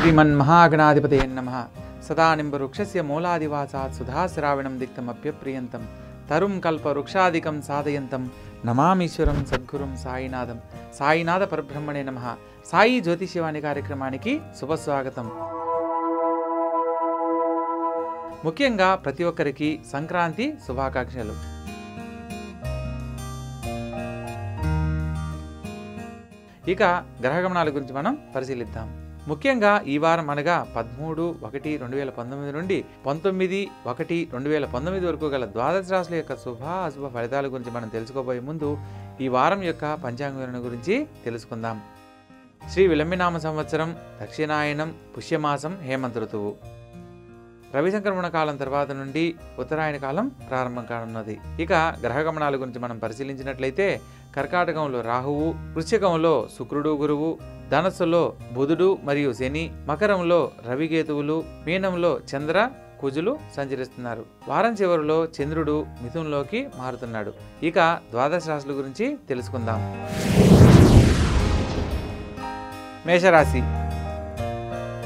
శ్రీమన్మహాగణాధిపతే నమ సదానింబవృక్షస్య మూలాదివాసాత్ సుధాశ్రావణం దిక్తమప్యప్రియంతం తరుం కల్పవృక్షాదికం సాధయంతం నమామీశ్వరం సద్గురుం సాయినాథం సాయినాథ పరబ్రహ్మణే నమ సాయి జ్యోతిషవాణి కార్యక్రమానికి శుభస్వాగతం. ముఖ్యంగా ప్రతి ఒక్కరికి సంక్రాంతి శుభాకాంక్షలు. ఇక గ్రహగమనాల గురించి మనం పరిశీలిద్దాం. ముఖ్యంగా ఈ వారం అనగా పదమూడు ఒకటి రెండు వేల పంతొమ్మిది నుండి పంతొమ్మిది ఒకటి రెండు వేల పంతొమ్మిది వరకు గల ద్వాదశ రాశుల యొక్క శుభ అశుభ ఫలితాల గురించి మనం తెలుసుకోబోయే ముందు ఈ వారం యొక్క పంచాంగ వివరణ గురించి తెలుసుకుందాం. శ్రీ విలంబినామ సంవత్సరం దక్షిణాయనం పుష్యమాసం హేమంత ఋతువు. రవి సంక్రమణ కాలం తర్వాత నుండి ఉత్తరాయణ కాలం ప్రారంభం కానున్నది. ఇక గ్రహగమనాల గురించి మనం పరిశీలించినట్లయితే కర్కాటకంలో రాహువు వృశ్చికంలో శుక్రుడు గురువు ధనస్సులో బుధుడు మరియు శని మకరంలో రవికేతువులు మీనంలో చంద్ర కుజులు సంచరిస్తున్నారు. వారం చివరిలో చంద్రుడు మిథునంలోకి మారుతున్నాడు. ఇక ద్వాదశ రాశుల గురించి తెలుసుకుందాం. మేషరాశి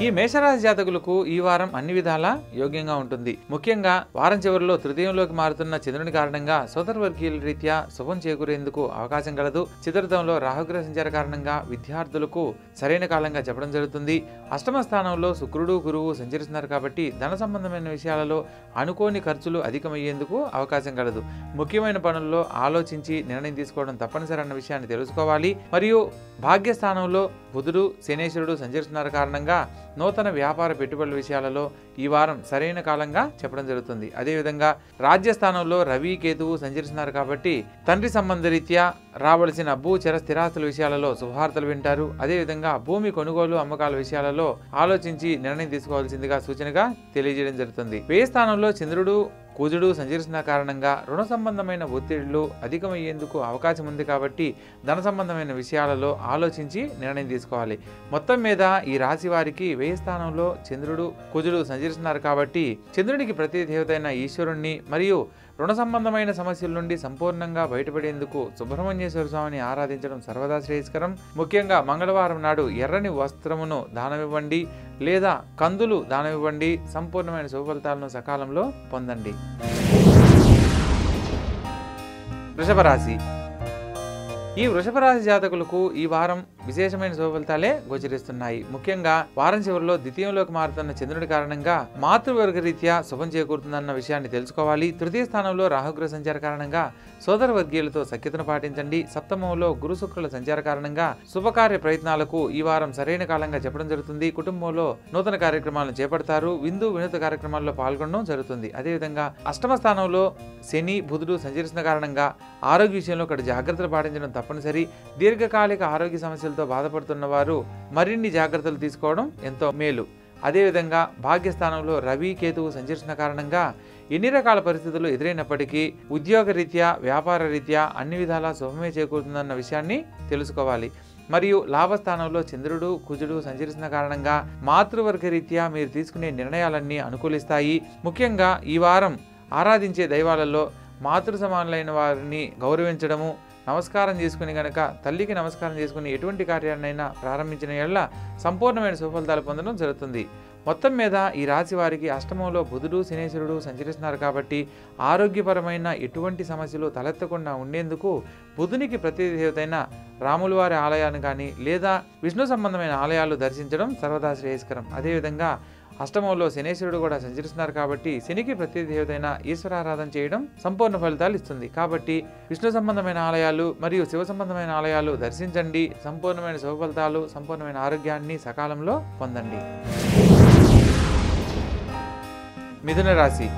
ఈ మేషరాశి జాతకులకు ఈ వారం అన్ని విధాలా యోగ్యంగా ఉంటుంది. ముఖ్యంగా వారం చివరిలో తృతీయంలోకి మారుతున్న చంద్రుని కారణంగా సోదరవర్గీయుల రీత్యా శుభం చేకూరేందుకు అవకాశం కలదు. చిత్రతంలో రాహుగ్రహ సంచార కారణంగా విద్యార్థులకు సరైన కాలంగా చెప్పడం జరుగుతుంది. అష్టమ స్థానంలో శుక్రుడు గురువు సంచరిస్తున్నారు కాబట్టి ధన సంబంధమైన విషయాలలో అనుకోని ఖర్చులు అధికమయ్యేందుకు అవకాశం కలదు. ముఖ్యమైన పనుల్లో ఆలోచించి నిర్ణయం తీసుకోవడం తప్పనిసరి అన్న విషయాన్ని తెలుసుకోవాలి. మరియు భాగ్యస్థానంలో బుధుడు శనేశ్వరుడు సంచరిస్తున్నారు కారణంగా నూతన వ్యాపార పెట్టుబడుల విషయాలలో ఈ వారం సరైన కాలంగా చెప్పడం జరుగుతుంది. అదేవిధంగా రాజ్యస్థానంలో రవి కేతువు సంచరిస్తున్నారు కాబట్టి తండ్రి సంబంధ రీత్యా రావలసిన భూ చర స్థిరాస్తుల విషయాలలో శుభవార్తలు వింటారు. అదేవిధంగా భూమి కొనుగోలు అమ్మకాల విషయాలలో ఆలోచించి నిర్ణయం తీసుకోవాల్సిందిగా సూచనగా తెలియజేయడం జరుగుతుంది. వ్యయ స్థానంలో చంద్రుడు కుజుడు సంచరిస్తున్న కారణంగా రుణ సంబంధమైన ఒత్తిడులు అధికమయ్యేందుకు అవకాశం ఉంది కాబట్టి ధన సంబంధమైన విషయాలలో ఆలోచించి నిర్ణయం తీసుకోవాలి. మొత్తం మీద ఈ రాశి వారికి వ్యయ స్థానంలో చంద్రుడు కుజుడు సంచరిస్తున్నారు కాబట్టి చంద్రుడికి ప్రతి దేవతైన ఈశ్వరుణ్ణి మరియు రుణ సంబంధమైన సమస్యల నుండి సంపూర్ణంగా బయటపడేందుకు సుబ్రహ్మణ్యేశ్వర స్వామిని ఆరాధించడం సర్వదా శ్రేయస్కరం. ముఖ్యంగా మంగళవారం నాడు ఎర్రని వస్త్రమును దానమివ్వండి లేదా కందులు దానమివ్వండి సంపూర్ణమైన శుభ ఫలితాలను సకాలంలో పొందండి. వృషభ రాశి ఈ వృషభ రాశి జాతకులకు ఈ వారం విశేషమైన శుభఫలితాలే గోచరిస్తున్నాయి. ముఖ్యంగా వారం చివరిలో ద్వితీయంలోకి మారుతున్న చంద్రుడి కారణంగా మాతృవర్గ రీత్యా శుభం చేకూరుతుందన్న విషయాన్ని తెలుసుకోవాలి. తృతీయ స్థానంలో రాహుగ్రహ సంచార కారణంగా సోదర వర్గీయులతో సఖ్యతను పాటించండి. సప్తమంలో గురు శుక్రుల సంచార కారణంగా శుభకార్య ప్రయత్నాలకు ఈ వారం సరైన కాలంగా చెప్పడం జరుగుతుంది. కుటుంబంలో నూతన కార్యక్రమాలను చేపడతారు. విందు వినూత కార్యక్రమాల్లో పాల్గొనడం జరుగుతుంది. అదేవిధంగా అష్టమ స్థానంలో శని బుధుడు సంచరిస్తున్న కారణంగా ఆరోగ్య విషయంలో ఇక్కడ జాగ్రత్తలు పాటించడం తప్పనిసరి. దీర్ఘకాలిక ఆరోగ్య సమస్యలు సమస్యలతో బాధపడుతున్న వారు మరిన్ని జాగ్రత్తలు తీసుకోవడం ఎంతో మేలు. అదేవిధంగా భాగ్యస్థానంలో రవి కేతువు సంచరించిన కారణంగా ఎన్ని రకాల పరిస్థితులు ఎదురైనప్పటికీ ఉద్యోగ రీత్యా వ్యాపార రీత్యా అన్ని విధాలా శుభమే చేకూరుతుందన్న విషయాన్ని తెలుసుకోవాలి. మరియు లాభస్థానంలో చంద్రుడు కుజుడు సంచరిస్తున్న కారణంగా మాతృవర్గ రీత్యా మీరు తీసుకునే నిర్ణయాలన్నీ అనుకూలిస్తాయి. ముఖ్యంగా ఈ వారం ఆరాధించే దైవాలలో మాతృ సమానులైన వారిని గౌరవించడము నమస్కారం చేసుకుని గనక తల్లికి నమస్కారం చేసుకుని ఎటువంటి కార్యాన్నైనా ప్రారంభించిన ఎడల సంపూర్ణమైన సుఫలితాలు పొందడం జరుగుతుంది. మొత్తం మీద ఈ రాశి వారికి అష్టమంలో బుధుడు శనేశ్వరుడు సంచరిస్తున్నారు కాబట్టి ఆరోగ్యపరమైన ఎటువంటి సమస్యలు తలెత్తకుండా ఉండేందుకు బుధునికి ప్రతి దేవతైన ఆలయాన్ని కానీ లేదా విష్ణు సంబంధమైన ఆలయాలు దర్శించడం సర్వదా శ్రేయస్కరం. అదేవిధంగా అష్టమంలో శనేశ్వరుడు కూడా సంచరిస్తున్నారు కాబట్టి శనికి ప్రతి దేవతైన ఈశ్వరారాధన చేయడం సంపూర్ణ ఫలితాలు ఇస్తుంది. కాబట్టి విష్ణు సంబంధమైన ఆలయాలు మరియు శివ సంబంధమైన ఆలయాలు దర్శించండి. సంపూర్ణమైన శుభ ఫలితాలు సంపూర్ణమైన ఆరోగ్యాన్ని సకాలంలో పొందండి. మిథున రాశి.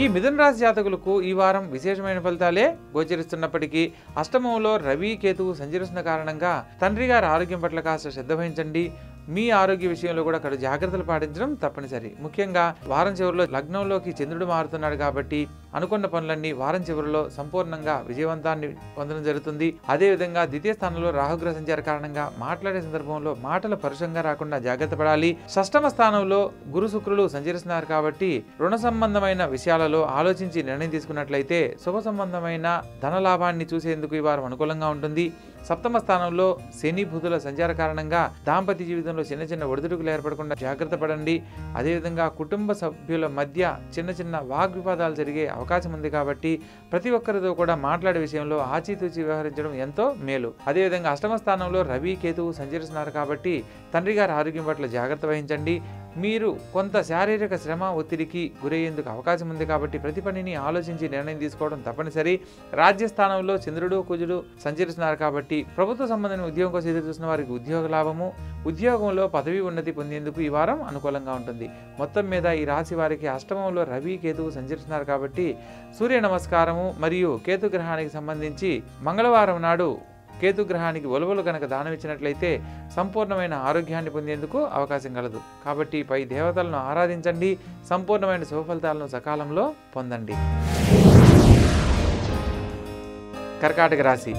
ఈ మిథున రాశి జాతకులకు ఈ వారం విశేషమైన ఫలితాలే గోచరిస్తున్నప్పటికీ అష్టమంలో రవి కేతువు సంచరిస్తున్న కారణంగా తండ్రి గారి ఆరోగ్యం పట్ల కాస్త శ్రద్ధ వహించండి. మీ ఆరోగ్య విషయంలో కూడా అక్కడ జాగ్రత్తలు పాటించడం తప్పనిసరి. ముఖ్యంగా వారం చివరిలో లగ్నంలోకి చంద్రుడు మారుతున్నాడు కాబట్టి అనుకున్న పనులన్నీ వారం చివరిలో సంపూర్ణంగా విజయవంతాన్ని పొందడం జరుగుతుంది. అదేవిధంగా ద్వితీయ స్థానంలో రాహుగ్రహ సంచార కారణంగా మాట్లాడే సందర్భంలో మాటలు పరుషంగా రాకుండా జాగ్రత్త పడాలి. షష్టమ స్థానంలో గురు శుక్రులు సంచరిస్తున్నారు కాబట్టి రుణ సంబంధమైన విషయాలలో ఆలోచించి నిర్ణయం తీసుకున్నట్లయితే శుభ సంబంధమైన ధన లాభాన్ని చూసేందుకు ఈ వారం అనుకూలంగా ఉంటుంది. సప్తమ స్థానంలో శని బుధుల సంచార కారణంగా దాంపత్య జీవితంలో విషయంలో చిన్న చిన్న ఒడిదుడుకులు ఏర్పడకుండా జాగ్రత్త పడండి. అదేవిధంగా కుటుంబ సభ్యుల మధ్య చిన్న చిన్న వాగ్వివాదాలు జరిగే అవకాశం ఉంది కాబట్టి ప్రతి ఒక్కరితో కూడా మాట్లాడే విషయంలో ఆచితూచి వ్యవహరించడం ఎంతో మేలు. అదేవిధంగా అష్టమ స్థానంలో రవి కేతువు సంచరిస్తున్నారు కాబట్టి తండ్రి గారి ఆరోగ్యం పట్ల జాగ్రత్త వహించండి. మీరు కొంత శారీరక శ్రమ ఒత్తిడికి గురయ్యేందుకు అవకాశం ఉంది కాబట్టి ప్రతి పనిని ఆలోచించి నిర్ణయం తీసుకోవడం తప్పనిసరి. రాజ్యస్థానంలో చంద్రుడు కుజుడు సంచరిస్తున్నారు కాబట్టి ప్రభుత్వ సంబంధించిన ఉద్యోగం కోసం ఎదురు చూసిన వారికి ఉద్యోగ లాభము ఉద్యోగంలో పదవి ఉన్నతి పొందేందుకు ఈ వారం అనుకూలంగా ఉంటుంది. మొత్తం మీద ఈ రాశి వారికి అష్టమంలో రవి కేతువు సంచరిస్తున్నారు కాబట్టి సూర్య నమస్కారము మరియు కేతు గ్రహానికి సంబంధించి మంగళవారం నాడు కేతు గ్రహానికి ఒలవలు కనుక దానం ఇచ్చినట్లయితే సంపూర్ణమైన ఆరోగ్యాన్ని పొందేందుకు అవకాశం కలదు. కాబట్టి పై దేవతలను ఆరాధించండి సంపూర్ణమైన శుభ సకాలంలో పొందండి. కర్కాటక రాశి.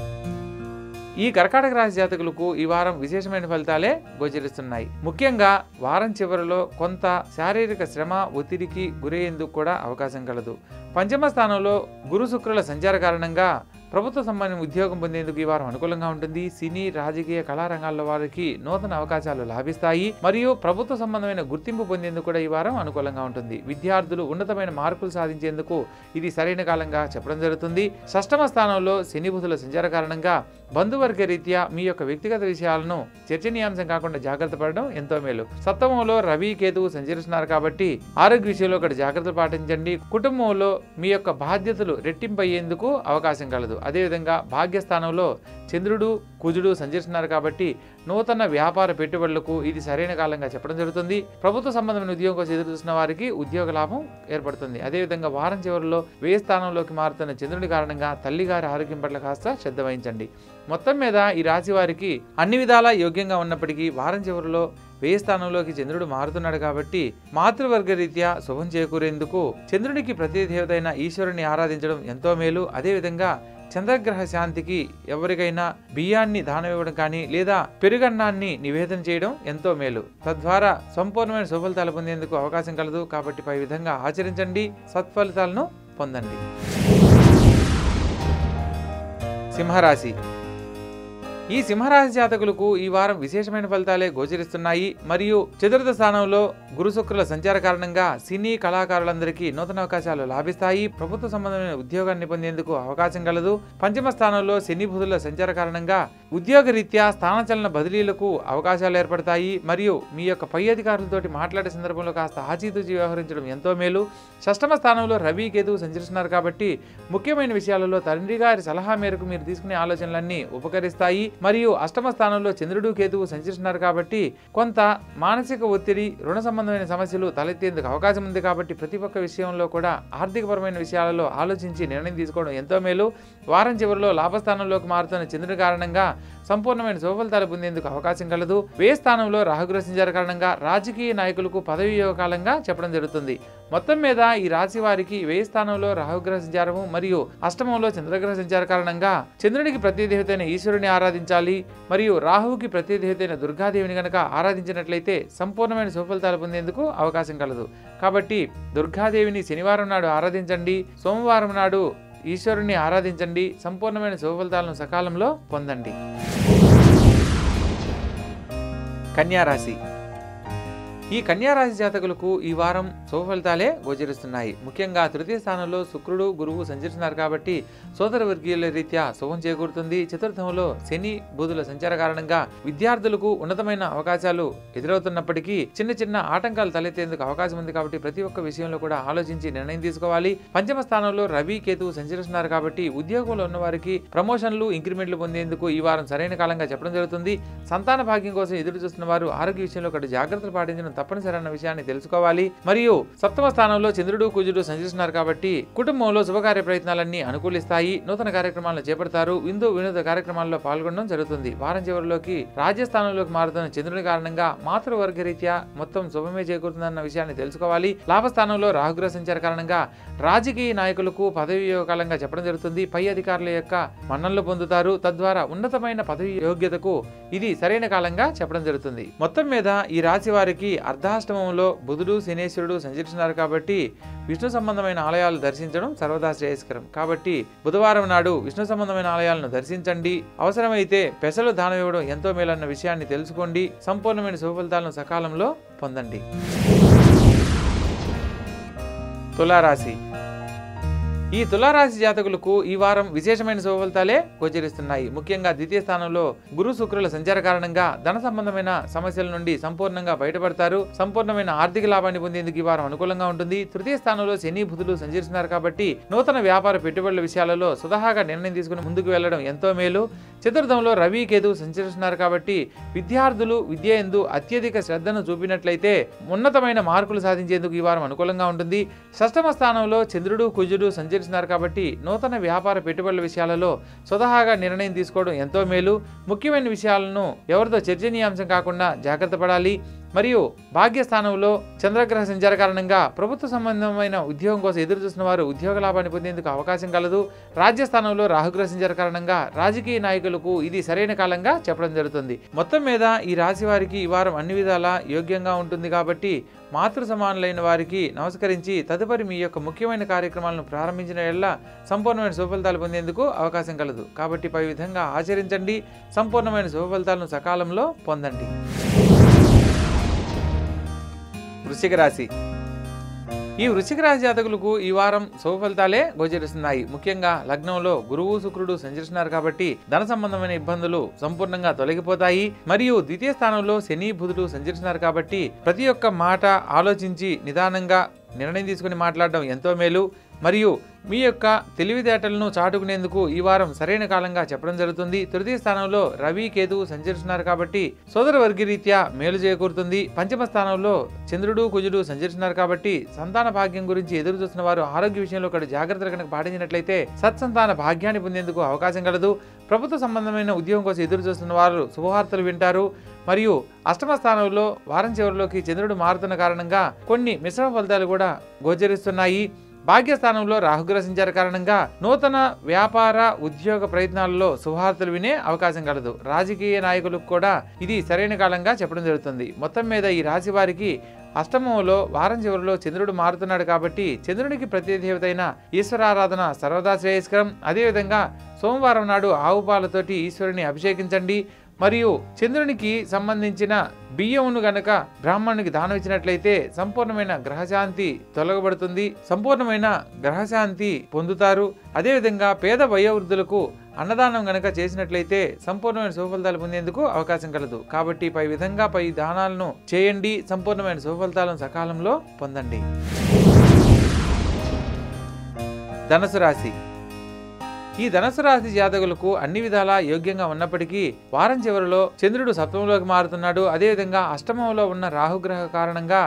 ఈ కర్కాటక రాశి జాతకులకు ఈ వారం విశేషమైన ఫలితాలే గోచరిస్తున్నాయి. ముఖ్యంగా వారం చివరిలో కొంత శారీరక శ్రమ ఒత్తిడికి గురయ్యేందుకు కూడా అవకాశం కలదు. పంచమ స్థానంలో గురు శుక్రుల సంచార కారణంగా ప్రభుత్వ సంబంధించిన ఉద్యోగం పొందేందుకు ఈ వారం అనుకూలంగా ఉంటుంది. సినీ రాజకీయ కళారంగాల్లో వారికి నూతన అవకాశాలు లాభిస్తాయి. మరియు ప్రభుత్వ సంబంధమైన గుర్తింపు పొందేందుకు కూడా ఈ వారం అనుకూలంగా ఉంటుంది. విద్యార్థులు ఉన్నతమైన మార్కులు సాధించేందుకు ఇది సరైన కాలంగా చెప్పడం జరుగుతుంది. షష్టమ స్థానంలో శని బుధుల సంచార కారణంగా బంధువర్గ రీత్యా మీ యొక్క వ్యక్తిగత విషయాలను చర్చనీయాంశం కాకుండా జాగ్రత్త పడడం ఎంతో మేలు. సప్తమంలో రవి కేతువు సంచరిస్తున్నారు కాబట్టి ఆరోగ్య విషయంలో ఒకటి జాగ్రత్తలు పాటించండి. కుటుంబంలో మీ యొక్క బాధ్యతలు రెట్టింపు అయ్యేందుకు అవకాశం కలదు. అదేవిధంగా భాగ్యస్థానంలో చంద్రుడు కుజుడు సంచరిస్తున్నారు కాబట్టి నూతన వ్యాపార పెట్టుబడులకు ఇది సరైన కాలంగా చెప్పడం జరుగుతుంది. ప్రభుత్వ సంబంధమైన ఉద్యోగం కోసం ఎదురు వారికి ఉద్యోగ లాభం ఏర్పడుతుంది. అదేవిధంగా వారం చివరిలో వ్యయ స్థానంలోకి మారుతున్న చంద్రుడి కారణంగా తల్లిగారి ఆరోగ్యం పట్ల కాస్త శ్రద్ధ వహించండి. మొత్తం మీద ఈ రాశి వారికి అన్ని విధాలా యోగ్యంగా ఉన్నప్పటికీ వారం చివరిలో వ్యయ స్థానంలోకి చంద్రుడు మారుతున్నాడు కాబట్టి మాతృవర్గ రీత్యా శుభం చేకూరేందుకు చంద్రుడికి ప్రతి దేవతైన ఈశ్వరుని ఆరాధించడం ఎంతో మేలు. అదేవిధంగా చంద్రగ్రహ శాంతికి ఎవరికైనా బియ్యాన్ని దానం ఇవ్వడం కానీ లేదా పెరుగన్నాన్ని నివేదన చేయడం ఎంతో మేలు. తద్వారా సంపూర్ణమైన సుఫలితాలు పొందేందుకు అవకాశం కలదు. కాబట్టి పై విధంగా ఆచరించండి. సత్ఫలితాలను పొందండి. సింహరాశి ఈ సింహరాశి జాతకులకు ఈ వారం విశేషమైన ఫలితాలే గోచరిస్తున్నాయి. మరియు చతుర్థ స్థానంలో గురుశుక్రుల సంచార కారణంగా సినీ కళాకారులందరికీ నూతన అవకాశాలు లాభిస్తాయి. ప్రభుత్వ సంబంధమైన ఉద్యోగాన్ని పొందేందుకు అవకాశం కలదు. పంచమ స్థానంలో శని బుధుల సంచార కారణంగా ఉద్యోగ రీత్యా స్థానచలన బదిలీలకు అవకాశాలు ఏర్పడతాయి. మరియు మీ యొక్క పై అధికారులతోటి మాట్లాడే సందర్భంలో కాస్త ఆచితూచి వ్యవహరించడం ఎంతో మేలు. షష్టమ స్థానంలో రవి కేతువు సంచరిస్తున్నారు కాబట్టి ముఖ్యమైన విషయాలలో తండ్రి గారి సలహా మేరకు మీరు తీసుకునే ఆలోచనలన్నీ ఉపకరిస్తాయి. మరియు అష్టమ స్థానంలో చంద్రుడు కేతువు సంచరిస్తున్నారు కాబట్టి కొంత మానసిక ఒత్తిడి రుణ సంబంధమైన సమస్యలు తలెత్తేందుకు అవకాశం ఉంది కాబట్టి ప్రతి ఒక్క విషయంలో కూడా ఆర్థికపరమైన విషయాలలో ఆలోచించి నిర్ణయం తీసుకోవడం ఎంతో మేలు. వారం చివరిలో లాభస్థానంలోకి మారుతున్న చంద్రుడి కారణంగా సంపూర్ణమైన శుభఫలితాలు పొందేందుకు అవకాశం కలదు. వే స్థానంలో రాహుగ్రహ సంచార కారణంగా రాజకీయ నాయకులకు పదవి కాలంగా చెప్పడం జరుగుతుంది. మొత్తం మీద ఈ రాశి వారికి వేయి స్థానంలో రాహుగ్రహ సంచారము మరియు అష్టమంలో చంద్రగ్రహ సంచార కారణంగా చంద్రుడికి ప్రతిదేవతైన ఈశ్వరుని ఆరాధించాలి మరియు రాహువుకి ప్రతిదేవతైన దుర్గాదేవిని గనక ఆరాధించినట్లయితే సంపూర్ణమైన సుఫలితాలు పొందేందుకు అవకాశం కలదు. కాబట్టి దుర్గాదేవిని శనివారం నాడు ఆరాధించండి. సోమవారం నాడు ఈశ్వరుని ఆరాధించండి. సంపూర్ణమైన శుభఫలితాలను సకాలంలో పొందండి. కన్యారాశి ఈ కన్యారాశి జాతకులకు ఈ వారం శుభ ఫలితాలే గోచరిస్తున్నాయి. ముఖ్యంగా తృతీయ స్థానంలో శుక్రుడు గురువు సంచరిస్తున్నారు కాబట్టి సోదర వర్గీయుల రీత్యా శుభం చేకూరుతుంది. చతుర్థంలో శని బుధుల సంచార కారణంగా విద్యార్థులకు ఉన్నతమైన అవకాశాలు ఎదురవుతున్నప్పటికీ చిన్న చిన్న ఆటంకాలు తలెత్తేందుకు అవకాశం ఉంది కాబట్టి ప్రతి ఒక్క విషయంలో కూడా ఆలోచించి నిర్ణయం తీసుకోవాలి. పంచమ స్థానంలో రవి కేతువు సంచరిస్తున్నారు కాబట్టి ఉద్యోగంలో ఉన్న వారికి ప్రమోషన్లు ఇంక్రిమెంట్లు పొందేందుకు ఈ వారం సరైన కాలంగా చెప్పడం జరుగుతుంది. సంతాన భాగ్యం కోసం ఎదురు చూస్తున్న వారు ఆరోగ్య విషయంలో ఒకటి జాగ్రత్తలు పాటించడం తప్పనిసరి అన్న విషయాన్ని తెలుసుకోవాలి. మరియు సప్తమ స్థానంలో చంద్రుడు కుజుడు సంచరిస్తున్నారు కాబట్టి కుటుంబంలో శుభకార్య ప్రయత్నాలన్నీ అనుకూలిస్తాయి. నూతన కార్యక్రమాలను చేపడతారు. విందు వినోద కార్యక్రమాల్లో పాల్గొనడం జరుగుతుంది. వారం చివరిలోకి రాజ్యస్థానంలోకి మారుతున్న చంద్రుని కారణంగా మాతృవర్గ రీత్యా మొత్తం శుభమే చేకూరుతుందన్న విషయాన్ని తెలుసుకోవాలి. లాభస్థానంలో రాహుగ్రహ సంచార కారణంగా రాజకీయ నాయకులకు పదవి యోగాలంగా చెప్పడం జరుగుతుంది. పై అధికారుల యొక్క మన్ననలు పొందుతారు. తద్వారా ఉన్నతమైన పదవి యోగ్యతకు ఇది సరైన కాలంగా చెప్పడం జరుగుతుంది. మొత్తం మీద ఈ రాశి వారికి అర్ధాష్టమంలో బుధుడు శనేశ్వరుడు సంచరిస్తున్నారు కాబట్టి విష్ణు సంబంధమైన ఆలయాలు దర్శించడం సర్వదా శ్రేయస్కరం. కాబట్టి బుధవారం నాడు విష్ణు సంబంధమైన ఆలయాలను దర్శించండి. అవసరమైతే పెసలు దానం ఇవ్వడం ఎంతో మేలన్న విషయాన్ని తెలుసుకోండి. సంపూర్ణమైన శుభఫలితాలను సకాలంలో పొందండి. తులారాశి ఈ తులారాశి జాతకులకు ఈ వారం విశేషమైన శుభఫలితాలే గోచరిస్తున్నాయి. ముఖ్యంగా ద్వితీయ స్థానంలో గురు శుక్రుల సంచార కారణంగా ధన సంబంధమైన సమస్యల నుండి సంపూర్ణంగా బయటపడతారు. సంపూర్ణమైన ఆర్థిక లాభాన్ని పొందేందుకు ఈ వారం అనుకూలంగా ఉంటుంది. తృతీయ స్థానంలో శని బుధులు సంచరిస్తున్నారు కాబట్టి నూతన వ్యాపార పెట్టుబడుల విషయాలలో సుధాగా నిర్ణయం తీసుకుని ముందుకు వెళ్ళడం ఎంతో మేలు. చతుర్థంలో రవి కేతు సంచరిస్తున్నారు కాబట్టి విద్యార్థులు విద్య ఎందు అత్యధిక శ్రద్ధను చూపినట్లయితే ఉన్నతమైన మార్కులు సాధించేందుకు ఈ వారం అనుకూలంగా ఉంటుంది. షష్టమ స్థానంలో చంద్రుడు కుజుడు చేరుతున్నారు కాబట్టి నూతన వ్యాపార పెట్టుబడుల విషయాలలో స్వతహాగా నిర్ణయం తీసుకోవడం ఎంతో మేలు. ముఖ్యమైన విషయాలను ఎవరితో చర్చనీయాంశం కాకుండా జాగ్రత్త పడాలి. మరియు భాగ్యస్థానంలో చంద్రగ్రహ సంచార కారణంగా ప్రభుత్వ సంబంధమైన ఉద్యోగం కోసం ఎదురు చూసిన వారు ఉద్యోగ లాభాన్ని పొందేందుకు అవకాశం కలదు. రాజ్యస్థానంలో రాహుగ్రహ సంచార కారణంగా రాజకీయ నాయకులకు ఇది సరైన కాలంగా చెప్పడం జరుగుతుంది. మొత్తం మీద ఈ రాశి వారికి ఈ వారం అన్ని విధాలా యోగ్యంగా ఉంటుంది కాబట్టి మాతృ సమానులైన వారికి నమస్కరించి తదుపరి మీ యొక్క ముఖ్యమైన కార్యక్రమాలను ప్రారంభించిన ఎల్ల సంపూర్ణమైన శుభఫలితాలు పొందేందుకు అవకాశం కలదు. కాబట్టి పై విధంగా ఆచరించండి. సంపూర్ణమైన శుభఫలితాలను సకాలంలో పొందండి. వృశ్చిక రాశి. ఈ వృశ్చిక రాశి జాతకులకు ఈ వారం శుభ ఫలితాలే గోచరిస్తున్నాయి. ముఖ్యంగా లగ్నంలో గురువు శుక్రుడు సంచరిస్తున్నారు కాబట్టి ధన సంబంధమైన ఇబ్బందులు సంపూర్ణంగా తొలగిపోతాయి. మరియు ద్వితీయ స్థానంలో శని బుధుడు సంచరిస్తున్నారు కాబట్టి ప్రతి ఒక్క మాట ఆలోచించి నిదానంగా నిర్ణయం తీసుకుని మాట్లాడడం ఎంతో మేలు. మరియు మీ యొక్క తెలివితేటలను చాటుకునేందుకు ఈ వారం సరైన కాలంగా చెప్పడం జరుగుతుంది. తృతీయ స్థానంలో రవి కేతు సంచరిస్తున్నారు కాబట్టి సోదర వర్గరీత్యా మేలు చేకూరుతుంది. పంచమ స్థానంలో చంద్రుడు కుజుడు సంచరిస్తున్నారు కాబట్టి సంతాన భాగ్యం గురించి ఎదురు చూస్తున్న వారు ఆరోగ్య విషయంలో ఒకటి జాగ్రత్తలు కనుక పాటించినట్లయితే సత్సంతాన భాగ్యాన్ని పొందేందుకు అవకాశం కలదు. ప్రభుత్వ సంబంధమైన ఉద్యోగం కోసం ఎదురు చూస్తున్న వారు శుభవార్తలు వింటారు. మరియు అష్టమ స్థానంలో వారం చివరిలోకి చంద్రుడు మారుతున్న కారణంగా కొన్ని మిశ్రమ ఫలితాలు కూడా గోచరిస్తున్నాయి. భాగ్యస్థానంలో రాహుగ్రహ సంచార కారణంగా నూతన వ్యాపార ఉద్యోగ ప్రయత్నాల్లో శుభార్తలు వినే అవకాశం కలదు. రాజకీయ నాయకులకు కూడా ఇది సరైన కాలంగా చెప్పడం జరుగుతుంది. మొత్తం మీద ఈ రాశి వారికి అష్టమంలో వారం చివరిలో చంద్రుడు మారుతున్నాడు కాబట్టి చంద్రునికి ప్రతిదేవత అయిన ఈశ్వరారాధన సర్వదా శ్రేయస్కరం. అదేవిధంగా సోమవారం నాడు ఆవు పాలతోటి ఈశ్వరుని అభిషేకించండి. మరియు చంద్రునికి సంబంధించిన బియ్యమును గనక బ్రాహ్మణునికి దానం ఇచ్చినట్లయితే సంపూర్ణమైన గ్రహశాంతి తొలగబడుతుంది. సంపూర్ణమైన గ్రహశాంతి పొందుతారు. అదేవిధంగా పేద వయోవృద్ధులకు అన్నదానం గనక చేసినట్లయితే సంపూర్ణమైన శుభఫలితాలు పొందేందుకు అవకాశం కలదు. కాబట్టి పై విధంగా పై దానాలను చేయండి. సంపూర్ణమైన శుభఫలితాలను సకాలంలో పొందండి. ధనసు రాశి ఈ ధనుసు రాశి జాతకులకు అన్ని విధాలా యోగ్యంగా ఉన్నప్పటికీ వారం చివరిలో చంద్రుడు సప్తమంలోకి మారుతున్నాడు. అదేవిధంగా అష్టమంలో ఉన్న రాహుగ్రహ కారణంగా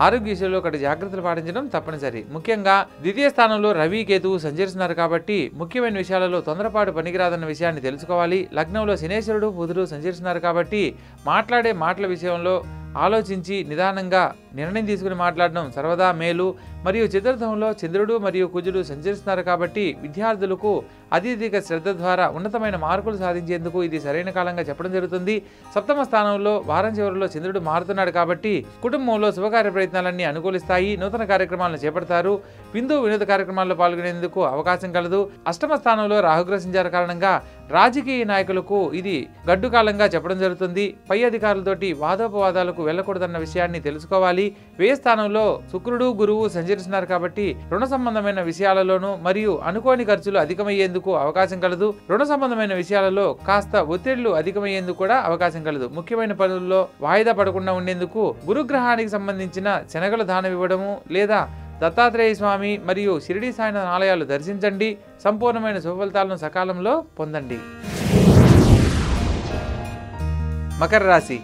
ఆరోగ్య విషయంలో ఒకటి జాగ్రత్తలు పాటించడం తప్పనిసరి. ముఖ్యంగా ద్వితీయ స్థానంలో రవి కేతువు సంచరిస్తున్నారు కాబట్టి ముఖ్యమైన విషయాలలో తొందరపాటు పనికిరాదన్న విషయాన్ని తెలుసుకోవాలి. లగ్నంలో శనేశ్వరుడు బుధుడు సంచరిస్తున్నారు కాబట్టి మాట్లాడే మాటల విషయంలో ఆలోచించి నిదానంగా నిర్ణయం తీసుకుని మాట్లాడడం సర్వదా మేలు. మరియు చతుర్థంలో చంద్రుడు మరియు కుజుడు సంచరిస్తున్నారు కాబట్టి విద్యార్థులకు అత్యధిక శ్రద్ధ ద్వారా ఉన్నతమైన మార్కులు సాధించేందుకు ఇది సరైన కాలంగా చెప్పడం జరుగుతుంది. సప్తమ స్థానంలో వారం చివరిలో చంద్రుడు మారుతున్నాడు కాబట్టి కుటుంబంలో శుభకార్య ప్రయత్నాలన్నీ అనుకూలిస్తాయి. నూతన కార్యక్రమాలను చేపడతారు. విందు వినోద కార్యక్రమాల్లో పాల్గొనేందుకు అవకాశం కలదు. అష్టమ స్థానంలో రాహుగ్రహ సంచార కారణంగా రాజకీయ నాయకులకు ఇది గడ్డు కాలంగా చెప్పడం జరుగుతుంది. పై అధికారులతోటి వాదోపవాదాలకు వెళ్ళకూడదన్న విషయాన్ని తెలుసుకోవాలి. వ్యయ స్థానంలో శుక్రుడు గురువు సంచరిస్తున్నారు కాబట్టి రుణ సంబంధమైన విషయాలలోనూ మరియు అనుకోని ఖర్చులు అధికమయ్యేందుకు అవకాశం కలదు. రుణ సంబంధమైన విషయాలలో కాస్త ఒత్తిళ్ళు అధికమయ్యేందుకు కూడా అవకాశం కలదు. ముఖ్యమైన పనుల్లో వాయిదా పడకుండా ఉండేందుకు గురుగ్రహానికి సంబంధించిన శనగలు దానం ఇవ్వడము లేదా దత్తాత్రేయ స్వామి మరియు షిరిడి సాయినాథ్ ఆలయాలు దర్శించండి. సంపూర్ణమైన సుఫలితాలను సకాలంలో పొందండి. మకర రాశి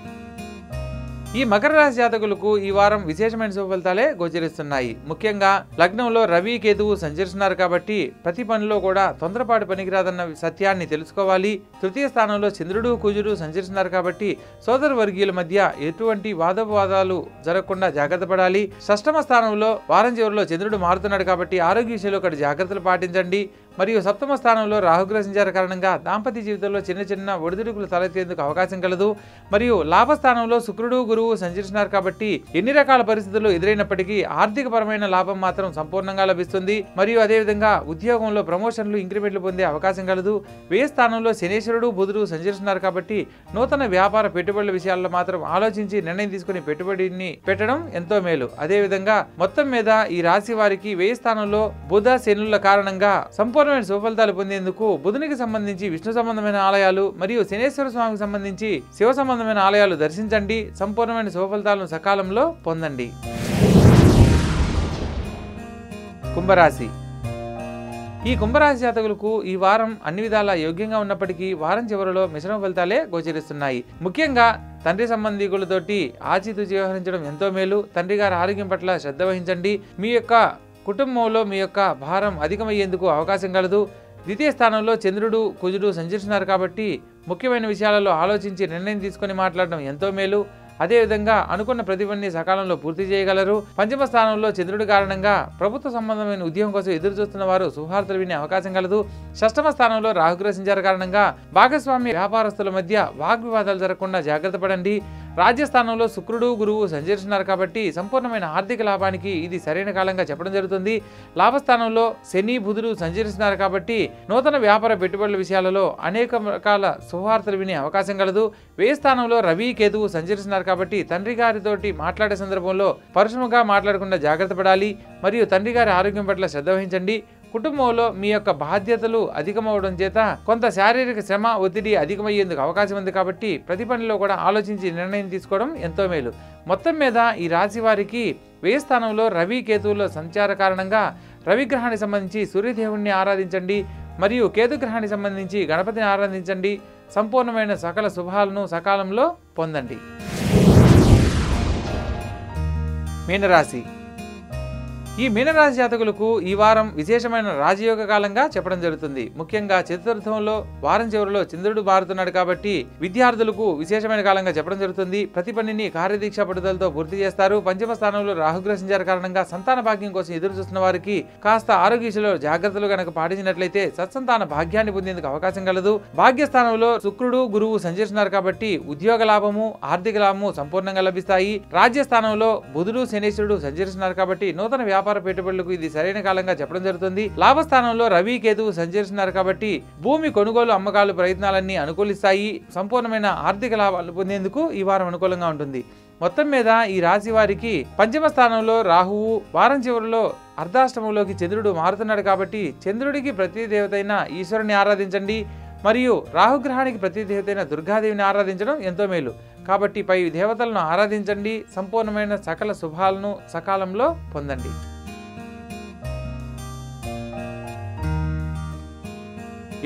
ఈ మకర రాశి జాతకులకు ఈ వారం విశేషమైన శుభఫలితాలే గోచరిస్తున్నాయి. ముఖ్యంగా లగ్నంలో రవి కేతువు సంచరిస్తున్నారు కాబట్టి ప్రతి పనిలో కూడా తొందరపాటు పనికిరాదన్న సత్యాన్ని తెలుసుకోవాలి. తృతీయ స్థానంలో చంద్రుడు కుజుడు సంచరిస్తున్నారు కాబట్టి సోదర వర్గీయుల మధ్య ఎటువంటి వాదోపవాదాలు జరగకుండా జాగ్రత్త పడాలి. షష్టమ స్థానంలో వారం చివరిలో చంద్రుడు మారుతున్నాడు కాబట్టి ఆరోగ్య విషయంలో ఒకటి జాగ్రత్తలు పాటించండి. మరియు సప్తమ స్థానంలో రాహుగ్రహ సంచార కారణంగా దాంపత్య జీవితంలో చిన్న చిన్న ఒడిదుడుకులు తలెత్తేందుకు అవకాశం కలదు. మరియు లాభస్థానంలో శుక్రుడు గురువు సంచరిస్తున్నారు కాబట్టి ఎన్ని రకాల పరిస్థితులు ఎదురైనప్పటికీ ఆర్థిక పరమైన లాభం మాత్రం సంపూర్ణంగా లభిస్తుంది. మరియు అదేవిధంగా ఉద్యోగంలో ప్రమోషన్లు ఇంక్రిమెంట్లు పొందే అవకాశం కలదు. వ్యయ స్థానంలో శనేశ్వరుడు బుధుడు సంచరిస్తున్నారు కాబట్టి నూతన వ్యాపార పెట్టుబడుల విషయాల్లో మాత్రం ఆలోచించి నిర్ణయం తీసుకుని పెట్టుబడిని పెట్టడం ఎంతో మేలు. అదేవిధంగా మొత్తం మీద ఈ రాశి వారికి వ్యయ స్థానంలో బుధ శనుల కారణంగా సంపూర్ణ సంపూర్ణమైన సుఫలితాలు పొందేందుకు బుధునికి సంబంధించి విష్ణు సంబంధమైన ఆలయాలు మరియు శనేశ్వర స్వామికి సంబంధించి శివ సంబంధమైన ఆలయాలు దర్శించండి. సంపూర్ణమైన సుఫలితాలను సకాలంలో పొందండి. కుంభరాశి. ఈ కుంభరాశి జాతకులకు ఈ వారం అన్ని విధాలా యోగ్యంగా ఉన్నప్పటికీ వారం చివరిలో మిశ్రమ ఫలితాలే గోచరిస్తున్నాయి. ముఖ్యంగా తండ్రి సంబంధికులతోటి ఆచితూచి వ్యవహరించడం ఎంతో మేలు. తండ్రి గారి ఆరోగ్యం పట్ల శ్రద్ధ వహించండి. మీ యొక్క కుటుంబంలో మీ యొక్క భారం అధికమయ్యేందుకు అవకాశం కలదు. ద్వితీయ స్థానంలో చంద్రుడు కుజుడు సంచరిస్తున్నారు కాబట్టి ముఖ్యమైన విషయాలలో ఆలోచించి నిర్ణయం తీసుకొని మాట్లాడడం ఎంతో మేలు. అదేవిధంగా అనుకున్న ప్రతిభని సకాలంలో పూర్తి చేయగలరు. పంచమ స్థానంలో చంద్రుడి కారణంగా ప్రభుత్వ సంబంధమైన ఉద్యోగం కోసం ఎదురు చూస్తున్న వారు శుభార్తలు వినే అవకాశం కలదు. షష్టమ స్థానంలో రాహుగ్రహ కారణంగా భాగస్వామి వ్యాపారస్తుల మధ్య వాగ్వివాదాలు జరగకుండా జాగ్రత్త పడండి. రాజ్యస్థానంలో శుక్రుడు గురువు సంచరిస్తున్నారు కాబట్టి సంపూర్ణమైన ఆర్థిక లాభానికి ఇది సరైన కాలంగా చెప్పడం జరుగుతుంది. లాభస్థానంలో శని బుధుడు సంచరిస్తున్నారు కాబట్టి నూతన వ్యాపార పెట్టుబడుల విషయాలలో అనేక రకాల శుభవార్తలు వినే అవకాశం కలదు. వే స్థానంలో రవి కేతువు సంచరిస్తున్నారు కాబట్టి తండ్రి గారితోటి మాట్లాడే సందర్భంలో పరుషముగా మాట్లాడకుండా జాగ్రత్త పడాలి. మరియు తండ్రి గారి ఆరోగ్యం పట్ల శ్రద్ధ వహించండి. కుటుంబంలో మీ యొక్క బాధ్యతలు అధికమవడం చేత కొంత శారీరక శ్రమ ఒత్తిడి అధికమయ్యేందుకు అవకాశం ఉంది కాబట్టి ప్రతి పనిలో కూడా ఆలోచించి నిర్ణయం తీసుకోవడం ఎంతో మేలు. మొత్తం మీద ఈ రాశి వారికి వ్యయ స్థానంలో రవి కేతువులో సంచార కారణంగా రవిగ్రహానికి సంబంధించి సూర్యదేవుణ్ణి ఆరాధించండి మరియు కేతుగ్రహానికి సంబంధించి గణపతిని ఆరాధించండి సంపూర్ణమైన సకల శుభాలను సకాలంలో పొందండి. మీనరాశి ఈ మీనరాశి జాతకులకు ఈ వారం విశేషమైన రాజయోగ కాలంగా చెప్పడం జరుగుతుంది. ముఖ్యంగా చతుర్థంలో వారం చివరిలో చంద్రుడు మారుతున్నాడు కాబట్టి విద్యార్థులకు విశేషమైన కాలంగా చెప్పడం జరుగుతుంది. ప్రతి పనిని కార్యదీక్ష పట్టుదలతో పూర్తి చేస్తారు. పంచమ స్థానంలో రాహుగ్రహ సంచార కారణంగా సంతాన భాగ్యం కోసం ఎదురు చూస్తున్న వారికి కాస్త ఆరోగ్యశలో జాగ్రత్తలు గనక పాటించినట్లయితే సత్సంతాన భాగ్యాన్ని పొందేందుకు అవకాశం కలదు. భాగ్యస్థానంలో శుక్రుడు గురువు సంచరిస్తున్నారు కాబట్టి ఉద్యోగ లాభము ఆర్థిక లాభము సంపూర్ణంగా లభిస్తాయి. రాజ్యస్థానంలో బుధుడు శనేశ్వరుడు సంచరిస్తున్నారు కాబట్టి నూతన వ్యాపార పెట్టుబడులకు ఇది సరైన కాలంగా చెప్పడం జరుగుతుంది. లాభస్థానంలో రవి కేతువు సంచరిస్తున్నారు కాబట్టి భూమి కొనుగోలు అమ్మకాలు ప్రయత్నాలన్నీ అనుకూలిస్తాయి. సంపూర్ణమైన ఆర్థిక లాభాలు పొందేందుకు ఈ వారం అనుకూలంగా ఉంటుంది. మొత్తం మీద ఈ రాశి వారికి పంచమ స్థానంలో రాహువు వారం చివరిలో అర్ధాష్టమంలోకి చంద్రుడు మారుతున్నాడు కాబట్టి చంద్రుడికి ప్రతి దేవతైన ఈశ్వరుని ఆరాధించండి. మరియు రాహుగ్రహానికి ప్రతి దేవతైన దుర్గాదేవిని ఆరాధించడం ఎంతో మేలు. కాబట్టి పై దేవతలను ఆరాధించండి. సంపూర్ణమైన సకల శుభాలను సకాలంలో పొందండి.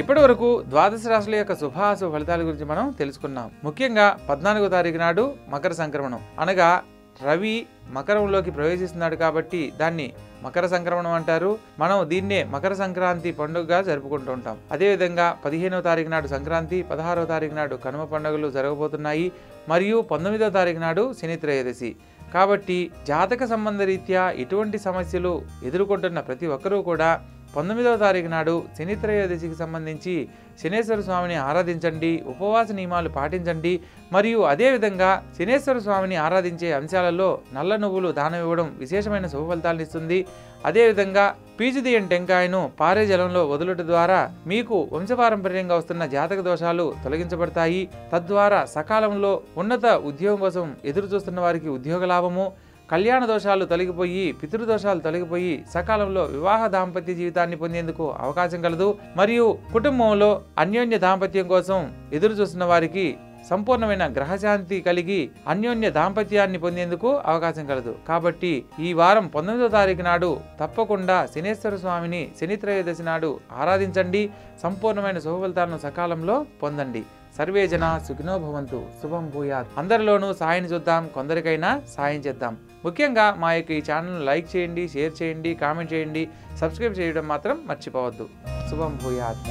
ఇప్పటి వరకు ద్వాదశ రాశుల యొక్క శుభాశుభ ఫలితాల గురించి మనం తెలుసుకున్నాం. ముఖ్యంగా పద్నాలుగో తారీఖు నాడు మకర సంక్రమణం. అనగా రవి మకరంలోకి ప్రవేశిస్తున్నాడు కాబట్టి దాన్ని మకర సంక్రమణం అంటారు. మనం దీన్నే మకర సంక్రాంతి పండుగగా జరుపుకుంటూ ఉంటాం. అదేవిధంగా పదిహేనవ తారీఖు నాడు సంక్రాంతి పదహారవ తారీఖు నాడు కనుమ పండుగలు జరగబోతున్నాయి. మరియు పంతొమ్మిదవ తారీఖు నాడు శని త్రయోదశి. కాబట్టి జాతక సంబంధ రీత్యా ఎటువంటి సమస్యలు ఎదుర్కొంటున్న ప్రతి ఒక్కరూ కూడా పంతొమ్మిదవ తారీఖు నాడు శని త్రయోదశికి సంబంధించి శనేశ్వర స్వామిని ఆరాధించండి ఉపవాస నియమాలు పాటించండి మరియు అదేవిధంగా శనేశ్వర స్వామిని ఆరాధించే అంశాలలో నల్ల నువ్వులు దానం ఇవ్వడం విశేషమైన శుభ ఫలితాలను ఇస్తుంది. అదేవిధంగా పీచుదియన్ టెంకాయను పారే జలంలో వదులుట ద్వారా మీకు వంశపారంపర్యంగా వస్తున్న జాతక దోషాలు తొలగించబడతాయి. తద్వారా సకాలంలో ఉన్నత ఉద్యోగం కోసం ఎదురు చూస్తున్న వారికి ఉద్యోగ లాభము. కళ్యాణ దోషాలు తొలగిపోయి పితృదోషాలు తొలగిపోయి సకాలంలో వివాహ దాంపత్య జీవితాన్ని పొందేందుకు అవకాశం కలదు. మరియు కుటుంబంలో అన్యోన్య దాంపత్యం కోసం ఎదురు చూస్తున్న వారికి సంపూర్ణమైన గ్రహశాంతి కలిగి అన్యోన్య దాంపత్యాన్ని పొందేందుకు అవకాశం కలదు. కాబట్టి ఈ వారం పంతొమ్మిదో తారీఖు నాడు తప్పకుండా శనేశ్వర స్వామిని శనిత్రయోదశి నాడు ఆరాధించండి. సంపూర్ణమైన శుభఫలితాలను సకాలంలో పొందండి. సర్వే జన సుఖినోభవంతు శుభం భూయాత్. అందరిలోనూ సాయం చూద్దాం. కొందరికైనా సాయం చేద్దాం. ముఖ్యంగా మా యొక్క ఈ ఛానల్ను లైక్ చేయండి షేర్ చేయండి కామెంట్ చేయండి సబ్స్క్రైబ్ చేయడం మాత్రం మర్చిపోవద్దు. శుభం భూయాత్.